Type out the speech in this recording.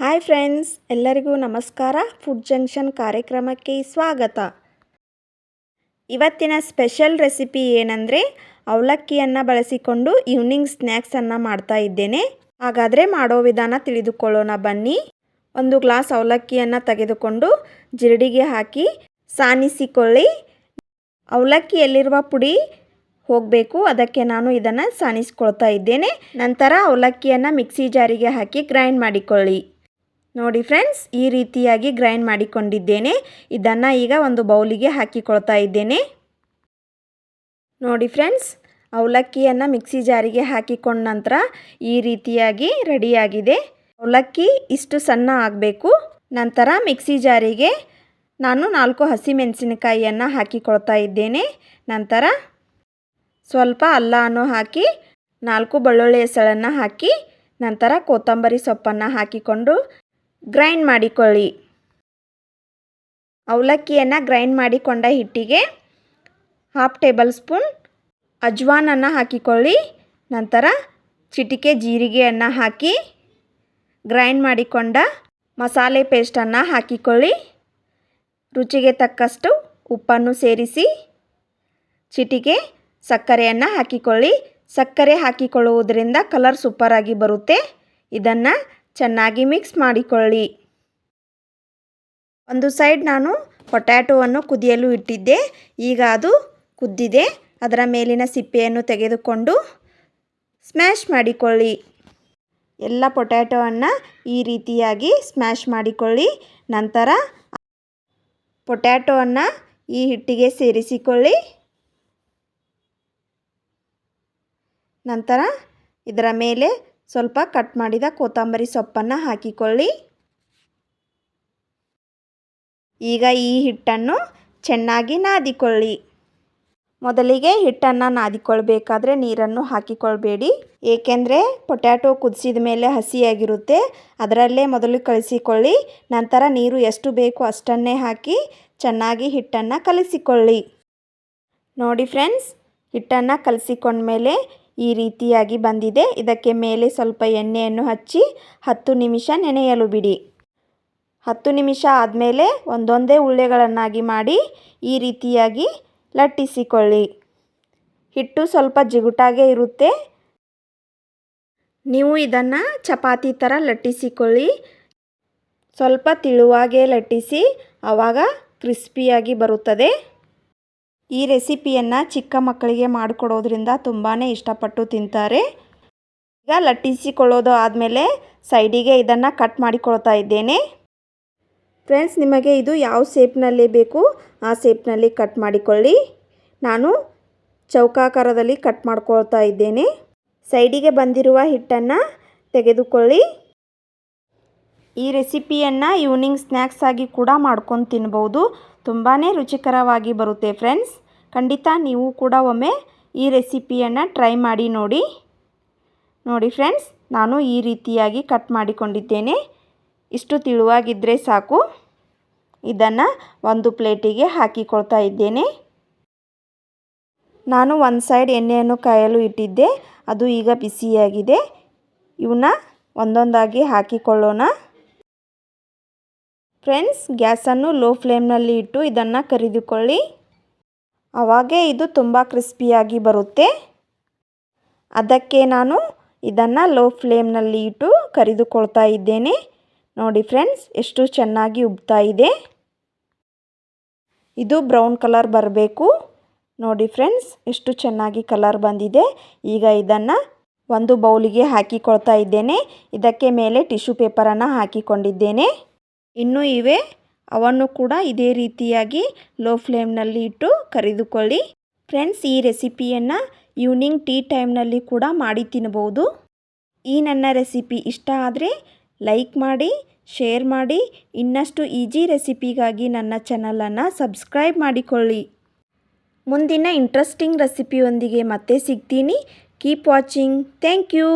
Hi friends, ಎಲ್ಲರಿಗೂ ನಮಸ್ಕಾರ. Food junction ಕಾರ್ಯಕ್ರಮಕ್ಕೆ ಸ್ವಾಗತ. ಇವತ್ತಿನ ಸ್ಪೆಷಲ್ ರೆಸಿಪಿ ಏನಂದರೆ, ಅವಲಕ್ಕಿಯನ್ನು ಬಳಸಿಕೊಂಡು ಈವ್ನಿಂಗ್ ಸ್ನ್ಯಾಕ್ಸನ್ನು ಮಾಡ್ತಾ ಇದ್ದೇನೆ. ಹಾಗಾದರೆ ಮಾಡೋ ವಿಧಾನ ತಿಳಿದುಕೊಳ್ಳೋಣ ಬನ್ನಿ. ಒಂದು ಗ್ಲಾಸ್ ಅವಲಕ್ಕಿಯನ್ನು ತೆಗೆದುಕೊಂಡು ಜಿರಡಿಗೆ ಹಾಕಿ ಸಾನಿಸಿಕೊಳ್ಳಿ. ಅವಲಕ್ಕಿಯಲ್ಲಿರುವ ಪುಡಿ ಹೋಗಬೇಕು, ಅದಕ್ಕೆ ನಾನು ಇದನ್ನು ಸಾನಿಸ್ಕೊಳ್ತಾ ಇದ್ದೇನೆ. ನಂತರ ಅವಲಕ್ಕಿಯನ್ನು ಮಿಕ್ಸಿ ಜಾರಿಗೆ ಹಾಕಿ ಗ್ರೈಂಡ್ ಮಾಡಿಕೊಳ್ಳಿ. ನೋಡಿ ಫ್ರೆಂಡ್ಸ್, ಈ ರೀತಿಯಾಗಿ ಗ್ರೈಂಡ್ ಮಾಡಿಕೊಂಡಿದ್ದೇನೆ. ಇದನ್ನು ಈಗ ಒಂದು ಬೌಲಿಗೆ ಹಾಕಿಕೊಳ್ತಾ ಇದ್ದೇನೆ. ನೋಡಿ ಫ್ರೆಂಡ್ಸ್, ಅವಲಕ್ಕಿಯನ್ನು ಮಿಕ್ಸಿ ಜಾರಿಗೆ ಹಾಕಿಕೊಂಡ ನಂತರ ಈ ರೀತಿಯಾಗಿ ರೆಡಿಯಾಗಿದೆ. ಅವಲಕ್ಕಿ ಇಷ್ಟು ಸಣ್ಣ ಆಗಬೇಕು. ನಂತರ ಮಿಕ್ಸಿ ಜಾರಿಗೆ ನಾನು ನಾಲ್ಕು ಹಸಿಮೆಣಸಿನಕಾಯಿಯನ್ನು ಹಾಕಿಕೊಳ್ತಾ ಇದ್ದೇನೆ. ನಂತರ ಸ್ವಲ್ಪ ಅಲ್ಲವನ್ನು ಹಾಕಿ ನಾಲ್ಕು ಬೆಳ್ಳುಳ್ಳಿ ಹೆಸಳನ್ನು ಹಾಕಿ ನಂತರ ಕೊತ್ತಂಬರಿ ಸೊಪ್ಪನ್ನು ಹಾಕಿಕೊಂಡು ಗ್ರೈಂಡ್ ಮಾಡಿಕೊಳ್ಳಿ. ಅವಲಕ್ಕಿಯನ್ನು ಗ್ರೈಂಡ್ ಮಾಡಿಕೊಂಡ ಹಿಟ್ಟಿಗೆ ಹಾಫ್ ಟೇಬಲ್ ಸ್ಪೂನ್ ಅಜ್ವಾನನ್ನು ಹಾಕಿಕೊಳ್ಳಿ. ನಂತರ ಚಿಟಿಕೆ ಜೀರಿಗೆಯನ್ನು ಹಾಕಿ ಗ್ರೈಂಡ್ ಮಾಡಿಕೊಂಡ ಮಸಾಲೆ ಪೇಸ್ಟನ್ನು ಹಾಕಿಕೊಳ್ಳಿ. ರುಚಿಗೆ ತಕ್ಕಷ್ಟು ಉಪ್ಪನ್ನು ಸೇರಿಸಿ ಚಿಟಿಕೆ ಸಕ್ಕರೆಯನ್ನು ಹಾಕಿಕೊಳ್ಳಿ. ಸಕ್ಕರೆ ಹಾಕಿಕೊಳ್ಳುವುದರಿಂದ ಕಲರ್ ಸೂಪರಾಗಿ ಬರುತ್ತೆ. ಇದನ್ನು ಚೆನ್ನಾಗಿ ಮಿಕ್ಸ್ ಮಾಡಿಕೊಳ್ಳಿ. ಒಂದು ಸೈಡ್ ನಾನು ಪೊಟ್ಯಾಟೋವನ್ನು ಕುದಿಯಲು ಇಟ್ಟಿದ್ದೆ. ಈಗ ಅದು ಕುದ್ದಿದೆ. ಅದರ ಮೇಲಿನ ಸಿಪ್ಪೆಯನ್ನು ತೆಗೆದುಕೊಂಡು ಸ್ಮ್ಯಾಶ್ ಮಾಡಿಕೊಳ್ಳಿ. ಎಲ್ಲ ಪೊಟ್ಯಾಟೋವನ್ನು ಈ ರೀತಿಯಾಗಿ ಸ್ಮ್ಯಾಶ್ ಮಾಡಿಕೊಳ್ಳಿ. ನಂತರ ಪೊಟ್ಯಾಟೋವನ್ನು ಈ ಹಿಟ್ಟಿಗೆ ಸೇರಿಸಿಕೊಳ್ಳಿ. ನಂತರ ಇದರ ಮೇಲೆ ಸ್ವಲ್ಪ ಕಟ್ ಮಾಡಿದ ಕೊತ್ತಂಬರಿ ಸೊಪ್ಪನ್ನು ಹಾಕಿಕೊಳ್ಳಿ. ಈಗ ಈ ಹಿಟ್ಟನ್ನು ಚೆನ್ನಾಗಿ ನಾದಿಕೊಳ್ಳಿ. ಮೊದಲಿಗೆ ಹಿಟ್ಟನ್ನು ನಾದಿಕೊಳ್ಬೇಕಾದ್ರೆ ನೀರನ್ನು ಹಾಕಿಕೊಳ್ಬೇಡಿ. ಏಕೆಂದರೆ ಪೊಟ್ಯಾಟೊ ಕುದಿಸಿದ ಮೇಲೆ ಹಸಿಯಾಗಿರುತ್ತೆ. ಅದರಲ್ಲೇ ಮೊದಲು ಕಳಿಸಿಕೊಳ್ಳಿ ನಂತರ ನೀರು ಎಷ್ಟು ಬೇಕು ಅಷ್ಟನ್ನೇ ಹಾಕಿ ಚೆನ್ನಾಗಿ ಹಿಟ್ಟನ್ನು ಕಲಿಸಿಕೊಳ್ಳಿ. ನೋಡಿ ಫ್ರೆಂಡ್ಸ್, ಹಿಟ್ಟನ್ನು ಕಲಸಿಕೊಂಡ್ಮೇಲೆ ಈ ರೀತಿಯಾಗಿ ಬಂದಿದೆ. ಇದಕ್ಕೆ ಮೇಲೆ ಸ್ವಲ್ಪ ಎಣ್ಣೆಯನ್ನು ಹಚ್ಚಿ ಹತ್ತು ನಿಮಿಷ ನೆನೆಯಲು ಬಿಡಿ. ಹತ್ತು ನಿಮಿಷ ಆದಮೇಲೆ ಒಂದೊಂದೇ ಉಳ್ಳೆಗಳನ್ನಾಗಿ ಮಾಡಿ ಈ ರೀತಿಯಾಗಿ ಲಟ್ಟಿಸಿಕೊಳ್ಳಿ. ಹಿಟ್ಟು ಸ್ವಲ್ಪ ಜಿಗುಟಾಗೆ ಇರುತ್ತೆ. ನೀವು ಇದನ್ನು ಚಪಾತಿ ಥರ ಲಟ್ಟಿಸಿಕೊಳ್ಳಿ. ಸ್ವಲ್ಪ ತಿಳುವಾಗೆ ಲಟ್ಟಿಸಿ ಆವಾಗ ಕ್ರಿಸ್ಪಿಯಾಗಿ ಬರುತ್ತದೆ. ಈ ರೆಸಿಪಿಯನ್ನು ಚಿಕ್ಕ ಮಕ್ಕಳಿಗೆ ಮಾಡಿಕೊಡೋದ್ರಿಂದ ತುಂಬಾ ಇಷ್ಟಪಟ್ಟು ತಿಂತಾರೆ. ಈಗ ಲಟ್ಟಿಸಿಕೊಳ್ಳೋದು ಆದಮೇಲೆ ಸೈಡಿಗೆ ಇದನ್ನು ಕಟ್ ಮಾಡಿಕೊಳ್ತಾ ಇದ್ದೇನೆ. ಫ್ರೆಂಡ್ಸ್, ನಿಮಗೆ ಇದು ಯಾವ ಸೇಪ್ನಲ್ಲಿ ಬೇಕು ಆ ಸೇಪ್ನಲ್ಲಿ ಕಟ್ ಮಾಡಿಕೊಳ್ಳಿ. ನಾನು ಚೌಕಾಕಾರದಲ್ಲಿ ಕಟ್ ಮಾಡ್ಕೊಳ್ತಾ ಇದ್ದೇನೆ. ಸೈಡಿಗೆ ಬಂದಿರುವ ಹಿಟ್ಟನ್ನು ತೆಗೆದುಕೊಳ್ಳಿ. ಈ ರೆಸಿಪಿಯನ್ನು ಈವ್ನಿಂಗ್ ಸ್ನ್ಯಾಕ್ಸ್ ಆಗಿ ಕೂಡ ಮಾಡ್ಕೊಂಡು ತಿನ್ಬೋದು. ತುಂಬಾ ರುಚಿಕರವಾಗಿ ಬರುತ್ತೆ ಫ್ರೆಂಡ್ಸ್ ಖಂಡಿತ ನೀವು ಕೂಡ ಒಮ್ಮೆ ಈ ರೆಸಿಪಿಯನ್ನು ಟ್ರೈ ಮಾಡಿ ನೋಡಿ. ನೋಡಿ ಫ್ರೆಂಡ್ಸ್ ನಾನು ಈ ರೀತಿಯಾಗಿ ಕಟ್ ಮಾಡಿಕೊಂಡಿದ್ದೇನೆ. ಇಷ್ಟು ತಿಳುವಾಗಿದ್ದರೆ ಸಾಕು. ಇದನ್ನು ಒಂದು ಪ್ಲೇಟಿಗೆ ಹಾಕಿಕೊಳ್ತಾ ಇದ್ದೇನೆ. ನಾನು ಒಂದು ಸೈಡ್ ಎಣ್ಣೆಯನ್ನು ಕಾಯಲು ಇಟ್ಟಿದ್ದೆ. ಅದು ಈಗ ಬಿಸಿಯಾಗಿದೆ. ಇವನ್ನ ಒಂದೊಂದಾಗಿ ಹಾಕಿಕೊಳ್ಳೋಣ. ಫ್ರೆಂಡ್ಸ್, ಗ್ಯಾಸನ್ನು ಲೋ ಫ್ಲೇಮ್ನಲ್ಲಿ ಇಟ್ಟು ಇದನ್ನು ಕರಿದುಕೊಳ್ಳಿ. ಅವಾಗೇ ಇದು ತುಂಬ ಕ್ರಿಸ್ಪಿಯಾಗಿ ಬರುತ್ತೆ. ಅದಕ್ಕೆ ನಾನು ಇದನ್ನು ಲೋ ಫ್ಲೇಮ್ನಲ್ಲಿ ಇಟ್ಟು ಕರಿದುಕೊಳ್ತಾ ಇದ್ದೇನೆ. ನೋಡಿ ಫ್ರೆಂಡ್ಸ್, ಎಷ್ಟು ಚೆನ್ನಾಗಿ ಉಬ್ತಾ ಇದೆ. ಇದು ಬ್ರೌನ್ ಕಲರ್ ಬರಬೇಕು. ನೋಡಿ ಫ್ರೆಂಡ್ಸ್, ಎಷ್ಟು ಚೆನ್ನಾಗಿ ಕಲರ್ ಬಂದಿದೆ. ಈಗ ಇದನ್ನು ಒಂದು ಬೌಲಿಗೆ ಹಾಕಿಕೊಳ್ತಾ ಇದ್ದೇನೆ. ಇದಕ್ಕೆ ಮೇಲೆ ಟಿಶ್ಯೂ ಪೇಪರನ್ನು ಹಾಕಿಕೊಂಡಿದ್ದೇನೆ. ಇನ್ನು ಇವೆ. ಅವನ್ನು ಕೂಡ ಇದೇ ರೀತಿಯಾಗಿ ಲೋ ಫ್ಲೇಮ್ನಲ್ಲಿ ಇಟ್ಟು ಕರಿದುಕೊಳ್ಳಿ. ಫ್ರೆಂಡ್ಸ್ ಈ ರೆಸಿಪಿಯನ್ನು ಈವ್ನಿಂಗ್ ಟೀ ಟೈಮ್ನಲ್ಲಿ ಕೂಡ ಮಾಡಿ ತಿನ್ಬೋದು. ಈ ನನ್ನ ರೆಸಿಪಿ ಇಷ್ಟ ಆದರೆ ಲೈಕ್ ಮಾಡಿ ಶೇರ್ ಮಾಡಿ, ಇನ್ನಷ್ಟು ಈಜಿ ರೆಸಿಪಿಗಾಗಿ ನನ್ನ ಚಾನಲನ್ನು ಸಬ್ಸ್ಕ್ರೈಬ್ ಮಾಡಿಕೊಳ್ಳಿ. ಮುಂದಿನ ಇಂಟ್ರೆಸ್ಟಿಂಗ್ ರೆಸಿಪಿಯೊಂದಿಗೆ ಮತ್ತೆ ಸಿಗ್ತೀನಿ. Keep watching thank you